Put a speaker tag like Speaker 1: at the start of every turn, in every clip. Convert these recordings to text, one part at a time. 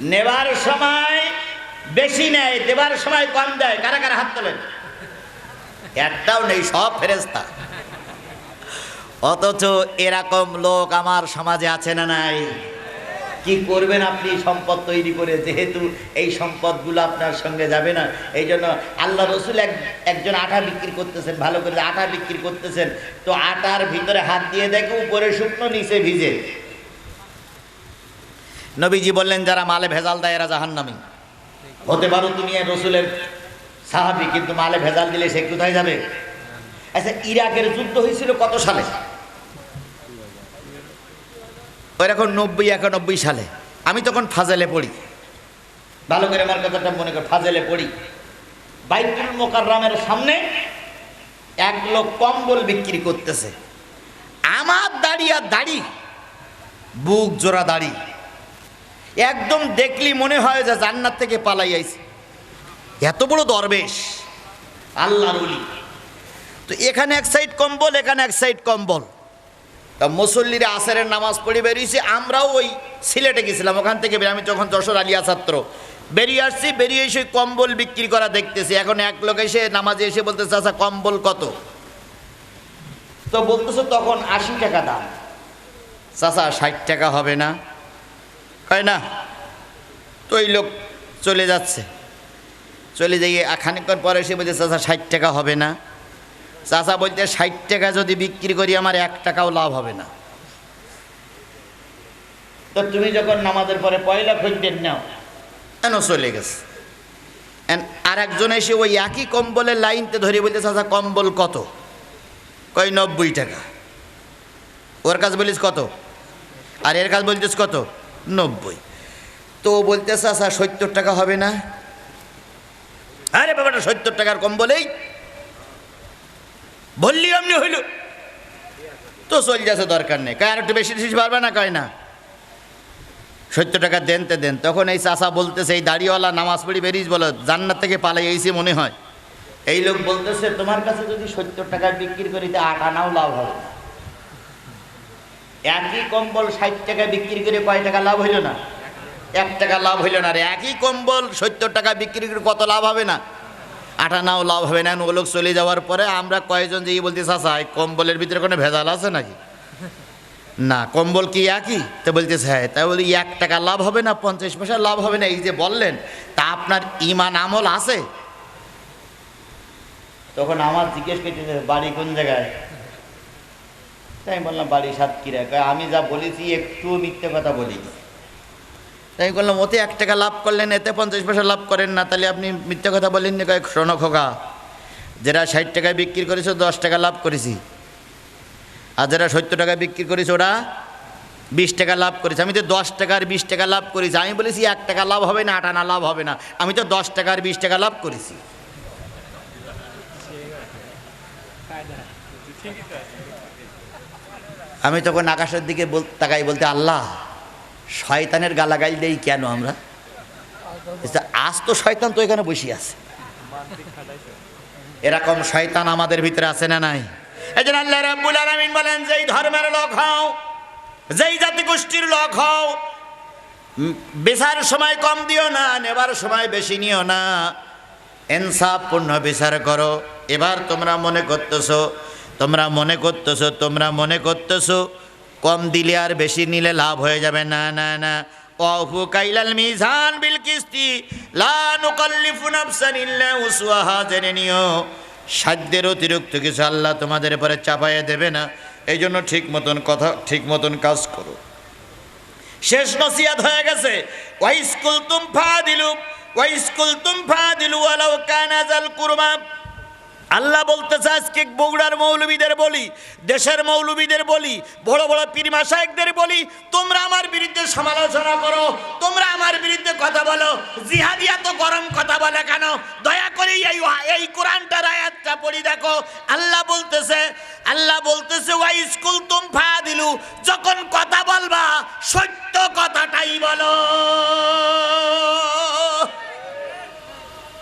Speaker 1: নেবার সময় বেশি নেয়, দেবার সময় কম দেয়। কারা কারা হাত তোলেন? একটাও নেই, সব ফেরেস্তা অথচ এরকম লোক আমার সমাজে আছে না নাই? কি করবেন আপনি সম্পদ তৈরি করে? যেহেতু এই সম্পদগুলো আপনার সঙ্গে যাবে না, এই জন্য আল্লাহ রসুল এক একজন আটা বিক্রি করতেছেন, ভালো করে আটা বিক্রি করতেছেন। তো আটার ভিতরে হাত দিয়ে দেখে, উপরে শুকনো, নিচে ভিজে। নবীজি বললেন, যারা মালে ভেজাল দেয় এরা জাহান্নামী। হতে পারো তুমি রসুলের সাহাবি, কিন্তু মালে ভেজাল দিলে সে কোথায় যাবে? আচ্ছা ইরাকের যুদ্ধ হয়েছিল কত সালে? ওই রকম নব্বই, একানব্বই সালে। আমি তখন ফাজেলে পড়ি। ভালো করে আমার কথাটা মনে কর, ফাজেলে পড়ি। বাইতুল মোকাররামের সামনে এক লোক কম্বল বিক্রি করতেছে। আমার দাড়ি আর দাড়ি, বুক জোড়া দাড়ি। একদম দেখলি মনে হয় যে জান্নাত থেকে পালাই আইছে। এত বড় দরবেশ। আল্লাহর উলি তো এখানে এক সাইড কম্বল, এখানে এক সাইড কম্বল। তা মুসল্লিরা আসরের নামাজ পড়ে বেরিয়েছি, আমরাও ওই সিলেটে গেছিলাম। ওখান থেকে আমি যখন যশোর আলিয়া ছাত্র, বেরিয়ে আসছি, বেরিয়ে এসে কম্বল বিক্রি করা দেখতেছি। এখন এক লোক এসে নামাজে এসে বলতেছে আচ্ছা কম্বল কত? তো বলতেছে, তখন আশি টাকা দাম। চাচা, ষাট টাকা হবে না। কয় না। তো ওই লোক চলে যাচ্ছে। চলে যাইয়ে খানিকক্ষণ পরে সে বলছে, চাচা, ষাট টাকা হবে না। চাচা বলতে, ষাট টাকা যদি বিক্রি করি, আমার এক টাকাও লাভ হবে না। তো তুমি যখন নামাজের পরে পয়লা খদ্দের নাও কেন চলে গেছে। আর একজন এসে ওই একই কম্বলের লাইনতে ধরে বলতে চাচা, কম্বল কত? কই নব্বই টাকা। ওর কাছে বলিস, কত? আর এর কাছে বলছিস কত? নব্বই। তো ও বলতেছে আচ্ছা সত্তর টাকা হবে না? আরে বাবাটা সত্তর টাকার কম বলেই বললি এমনি হইল। তো চল যাচ্ছে দরকার নেই। কার একটু বেশি বেশি পারবে না? কয়, না। সত্তর টাকা দেনতে দেন। তখন এই চাষা বলতেছে, এই দাড়িওয়ালা নামাজ পড়ি বেরিয়েছ বলো, জান্নাত থেকে পালাই এইসে মনে হয়। এই লোক বলতেছে, তোমার কাছে যদি সত্তর টাকা বিক্রি করি তা আট আনাও লাভ হবে একই কম্বল ষাট টাকা বিক্রি করে কয় টাকা লাভ হইল না? এক টাকা লাভ হইল না রে। একই কম্বল সত্তর টাকা বিক্রি করে কত লাভ হবে না? আটানাও লাভ হবে না। ও লোক চলে যাওয়ার পরে আমরা কয়েকজন যে বলতে চাষা এই কম্বলের ভিতরে কোনো ভেজাল আছে নাকি? না, কম্বল কি একই? তো বলতেছে হ্যাঁ তাই বলি, এক টাকা লাভ হবে না, পঞ্চাশ পয়সা লাভ হবে না। এই যে বললেন, তা আপনার ইমান আমল আছে? তখন আমার জিজ্ঞেস করতেছে, বাড়ি কোন জায়গায়? তাই আমি বললাম, বাড়ি সাতক্ষীরা কয়, আমি যা বলেছি একটু মিথ্যে কথা বলি তাই বললাম, ওতে এক টাকা লাভ করলেন, এতে পঞ্চাশ পয়সা লাভ করেন না, তাহলে আপনি মিথ্যে কথা বলেন না কয়েক শোনো খোকা, যারা ষাট টাকায় বিক্রি করেছে, দশ টাকা লাভ করেছি। আর যারা সত্তর টাকায় বিক্রি করেছে, ওরা বিশ টাকা লাভ করেছে। আমি তো দশ টাকার বিশ টাকা লাভ করেছি। আমি বলেছি, এক টাকা লাভ হবে না, আট আনা লাভ হবে না। আমি তো দশ টাকার বিশ টাকা লাভ করেছি। আমি তখন আকাশের দিকে তাকাই বলতে, আল্লাহ, শয়তানের গালাগাল দেই কেন আমরা? আজ তো শয়তান তো এখানে বসে আছে। এরকম শয়তান আমাদের ভিতরে আছে না নাই? এই জন্য আল্লাহ রাব্বুল আলামিন বলেন, যেই ধর্মের লোক হও, যেই জাতি গোষ্ঠীর লোক হও বেচার সময় কম দিও না, নেবার সময় বেশি নিও না। ইনসাফপূর্ণ বিচার করো। এবার তোমরা মনে করতেছো তোমরা মনে করতেছো, তোমরা মনে করতেছো, কম দিলে আর বেশি নিলে লাভ হয়ে যাবে। না না না। অফু কাইলাল মিজান বিল কিস্তি, লা নুকাল্লিফু নাফসান ইল্লা উসওয়াহা, জেনে নিও, সাধ্যের অতিরিক্ত কিছু আল্লাহ তোমাদের উপরে চাপাইয়ে দেবে না। এই জন্য ঠিক মতন কথা, ঠিক মতন কাজ করো। শেষ নসিয়াত হয়ে গেছে। ওয়াই স্কুল তুম ফা দিলু ওয়াই স্কুল তুম ফা দিলু ওয়ালাউ কানা জাল কুরমা আল্লাহ বলতেছে, আজকে বগুড়ার মৌলবীদের বলি, দেশের মৌলবীদের বলি, বড় বড় পীরমা সাহেবদের বলি, তোমরা আমার বিরুদ্ধে সমালোচনা করো, তোমরা আমার বিরুদ্ধে কথা বলো, জিহাদি এত গরম কথা বলে কেন? দয়া করে এই এই কোরআনটার আয়াতটা পড়ি দেখো। আল্লাহ বলতেছে আল্লাহ বলতেছে ওয়াই স্কুল তুম ফা দিলু যখন কথা বলবা, সত্য কথাটাই বলো।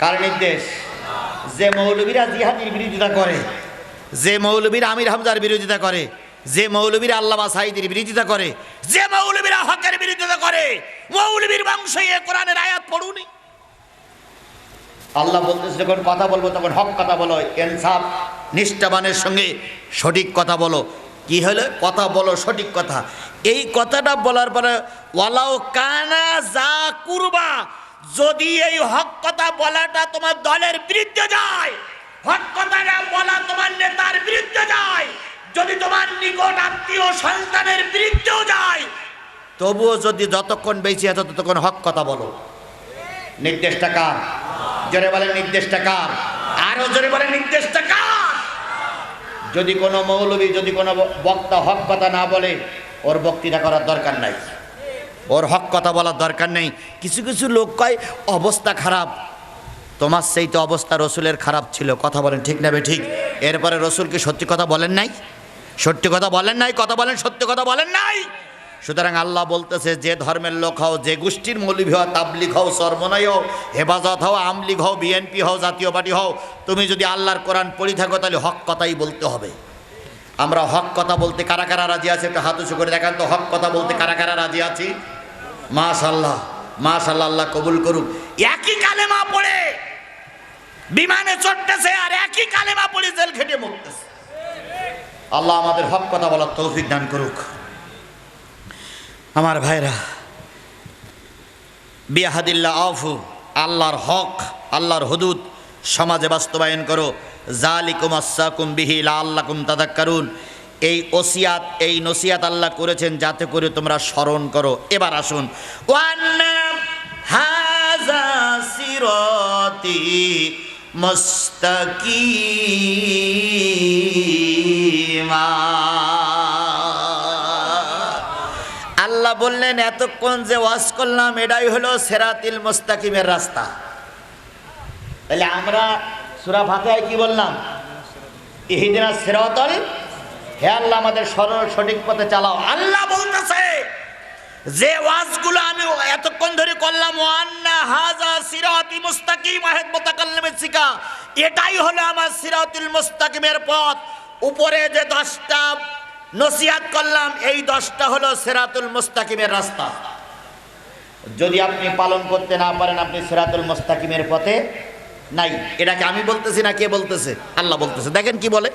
Speaker 1: কার নির্দেশ? যে মৌলবীরা জিহাদির বিরোধিতা করে, যে মৌলবীরা আমির হামজার বিরোধিতা করে, যে মৌলবীরা আল্লাহ সাইদের বিরোধিতা করে, যে মৌলবীরা হকের বিরোধিতা করে, মৌলবীর বংশ এ কোরআনের আয়াত পড়ুনি। আল্লাহ বলতেছে, যখন কথা বলব তখন হক কথা বলো এনসাফ নিষ্ঠাবানের সঙ্গে সঠিক কথা বলো। কি হলো? কথা বলো, সঠিক কথা। এই কথাটা বলার পরে ওয়ালাও কানা যা কুরবা যদি এই হক কথা বলাটা তোমার দলের বিরুদ্ধে যায়, হক কথাটা বলা তোমার নেতার বিরুদ্ধে যায়, যদি তোমার নিকট আত্মীয় সন্তানের বিরুদ্ধেও যায়, তবুও যদি যতক্ষণ বেঁচে আছো ততক্ষণ হক কথা বলো। নির্দেশটা কার? জোরে বলেন নির্দেশটা কার? আরও জোরে বলেন নির্দেশটা কার? যদি কোনো মৌলবী, যদি কোনো বক্তা হক কথা না বলে, ওর বক্তৃতা করার দরকার নাই। ওর হক কথা বলার দরকার নেই। কিছু কিছু লোক কয়, অবস্থা খারাপ। তোমার সেই তো অবস্থা রসুলের খারাপ ছিল। কথা বলেন ঠিক নেবে ঠিক? এরপরে রসুলকে সত্যি কথা বলেন নাই? সত্যি কথা বলেন নাই? কথা বলেন, সত্যি কথা বলেন নাই? সুতরাং আল্লাহ বলতেছে, যে ধর্মের লোক হও, যে গোষ্ঠীর মৌলভী হও, তাবলিগ হও, সর্বনয় হও, হেফাজত হও, আমলিগ হও, বিএনপি হও, জাতীয় পার্টি হও, তুমি যদি আল্লাহর কোরআন পড়ি থাকো, তাহলে হক কথাই বলতে হবে। আমরা হক কথা বলতে কারা কারা রাজি আছে? একটু হাত উঁচু করে দেখান তো, হক কথা বলতে কারা কারা রাজি আছি? মাশাল্লাহ মাশাল্লাহ আল্লাহ কবুল করুক। একই কালেমা পড়ে, বিমানে চড়তেছে আর একই কালেমা পড়ে জেল খেটে মরতেছে। আল্লাহ আমাদের হক কথা বলার তৌফিক দান করুক। আমার ভাইরা বিয়াহাদিল্লা আফু আল্লাহর হক, আল্লাহর হদুদ, সমাজে বাস্তবায়ন করো। জালিকুম আসাকুম বিহি লা আল্লাকুম তাদাক্কারুন। এই ওসিয়াত, এই নসিয়াত আল্লাহ করেছেন, যাতে করে তোমরা স্মরণ করো। এবার আসুন। আল্লাহ বললেন, এতক্ষণ যে ওয়াজ করলাম, এটাই হলো সেরাতিল মোস্তাকিমের রাস্তা। তাহলে আমরা সুরা ফাতেহায় কি বললাম? ইহিদিনা সেরাতল হে আল্লাহ, আমাদের সরল সঠিক পথে চালাও। আল্লাহ বলতেছে, যে ওয়াজগুলো আমি এতক্ষণ ধরে করলাম, ওয়ান্না হাজা সিরাতি মুস্তাকিম আহেদ মুতাকাল্লিমের শিকা এটাই হলো আমার সিরাতুল মুস্তাকিমের পথ। উপরে যে দশটা নসিহাত করলাম, এই দশটা হলো সেরাতুল মুস্তাকিমের রাস্তা। যদি আপনি পালন করতে না পারেন, আপনি সেরাতুল মুস্তাকিমের পথে নাই। এটাকে আমি বলতেছি না, কে বলতেছে? আল্লাহ বলতেছে। দেখেন কি বলে?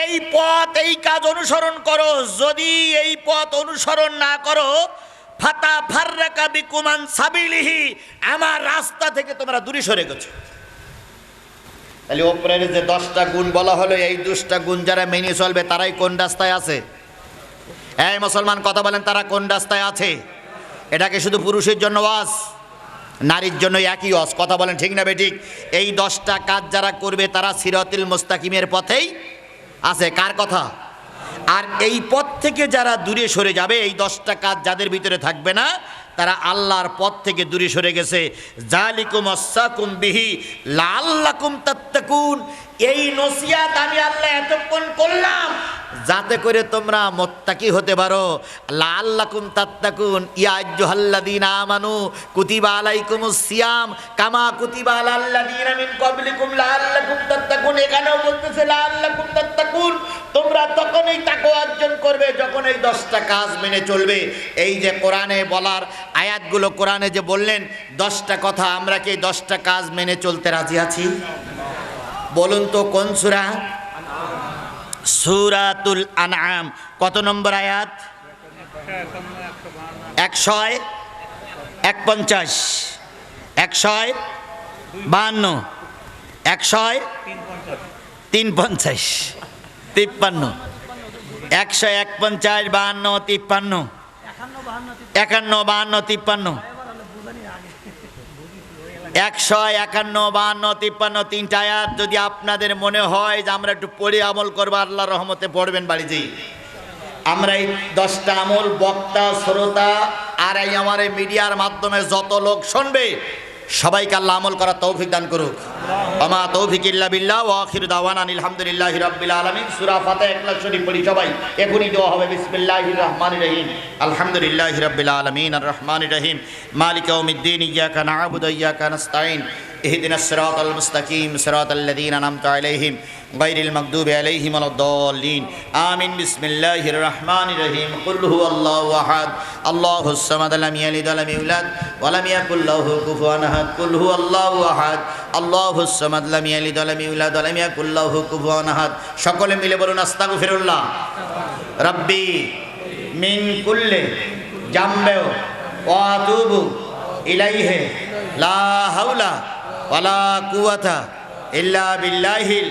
Speaker 1: এই পথ, এই কাজ অনুসরণ করো। যদি এই পথ অনুসরণ না করো, ফাতা ফাররাকা বিকুমান সাবিলিহি, আমার রাস্তা থেকে তোমরা দূরে সরে গেছো। তাহলে ওপরের যে দশটা গুণ বলা হলো, এই দশটা গুণ যারা মেনে চলবে, তারাই কোন রাস্তায় আছে? এই মুসলমান, কথা বলেন, তারা কোন রাস্তায় আছে? এটাকে শুধু পুরুষের জন্য ওয়াজ। নারীর জন্য একই অস কথা বলেন ঠিক না ঠিক এই দশটা কাজ যারা করবে তারা সিরাতুল মুস্তাকিমের পথেই আছে। কার কথা? আর এই পথ থেকে যারা দূরে সরে যাবে, এই দশটা কাজ যাদের ভিতরে থাকবে না, তারা আল্লাহর পথ থেকে দূরে সরে গেছে। জালিকুম আসাকুম বিহি লাল্লাকুম তাত্তাকুন। এই নসিয়াত আমি আল্লাহ এতক্ষণ করলাম যাতে করে তোমরা মোত্তাকি হতে পারো। লাল্লাকুম তাত্তাকুন। ইয়া আইয়ুহাল্লাযীনা আমানু কুতিবা আলাইকুমুস সিয়াম কামা কুতিবা আলাল্লাযীনা মিন ক্বাবলিকুম লাল্লাকুম তাত্তাকুন। এখানেও বলতেছে লাল্লাকুম তাত্তাকুন। তোমরা তখনই তাকওয়া অর্জন করবে যখন এই দশটা কাজ মেনে চলবে। এই যে কোরআনে বলার আয়াতগুলো কোরআনে যে বললেন, দশটা কথা আমরা কি দশটা কাজ মেনে চলতে রাজি আছি? বলুন তো কোন সূরা? সুরাতুল আনআম। কত নম্বর আয়াত? একশয় এক পঞ্চাশ একশয়, বাহান্ন, একশয় তিন পঞ্চাশ তিপ্পান্ন একশো এক পঞ্চাশ বাহান্ন, তিপ্পান্ন, একান্ন, বাহান্ন, তিপ্পান্ন একশো একান্ন, বাহান্ন, তিপ্পান্ন, তিনটা আয়াত যদি আপনাদের মনে হয় যে আমরা একটু পড়ে আমল করব আল্লাহ রহমতে পড়বেন বাড়িতেই আমরা এই দশটা আমল বক্তা, শ্রোতা, আর এই আমার মিডিয়ার মাধ্যমে যত লোক শুনবে সবাইকে আল্লাহ আমল করার তৌফিক দান করুক। আমা তৌফিক ইল্লা ওয়াখির দাওয়ান আলহামদুলিল্লাহি রাব্বিল আলামিন। সূরা ফাতিহা এক লাখ পড়ি সবাই এখনি দোয়া হবে, বিসমিল্লাহির রহমানির রহিম। আলহামদুলিল্লাহি রাব্বিল আলামিন, আর রহমানির রহিম। মালিক ইয়াউমিদ্দিন, ইয়াকা না'বুদু, ইয়াকা ইহদিনাস সিরাতাল মুস্তাকিম, সিরাতাল আন'আমতা আলাইহিম। বাইরিল মাকদুব আলাইহিম আলাদ্দালিন আমিন। বিসমিল্লাহির রহমানির রহিম। কুল হু আল্লাহু আহাদ। আল্লাহুস সামাদ লাম ইয়ালিদ ওয়া লাম ইউলাদ। ওয়া লাম ইয়াকুল লাহু কুফুয়ান আহাদ। কুল হু আল্লাহু আহাদ। আল্লাহুস সামাদ লাম ইয়ালিদ ওয়া লাম ইউলাদ। ওয়া লাম ইয়াকুল লাহু কুফুয়ান আহাদ। সকলে মিলে বলুন, আস্তাগফিরুল্লাহ। রব্বি মিন কুল্লি জামবে ওয়া আতুবু ইলাইহি। লা হাওলা ওয়ালা কুওয়াতা ইল্লা বিল্লাহিল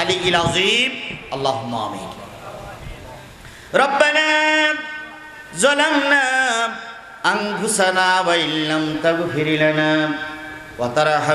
Speaker 1: আলিয়্যিল আযীম আল্লাহুম্মা আমিন ربنا ظلمنا أنفسنا وإن لم تغفر لنا وترحمنا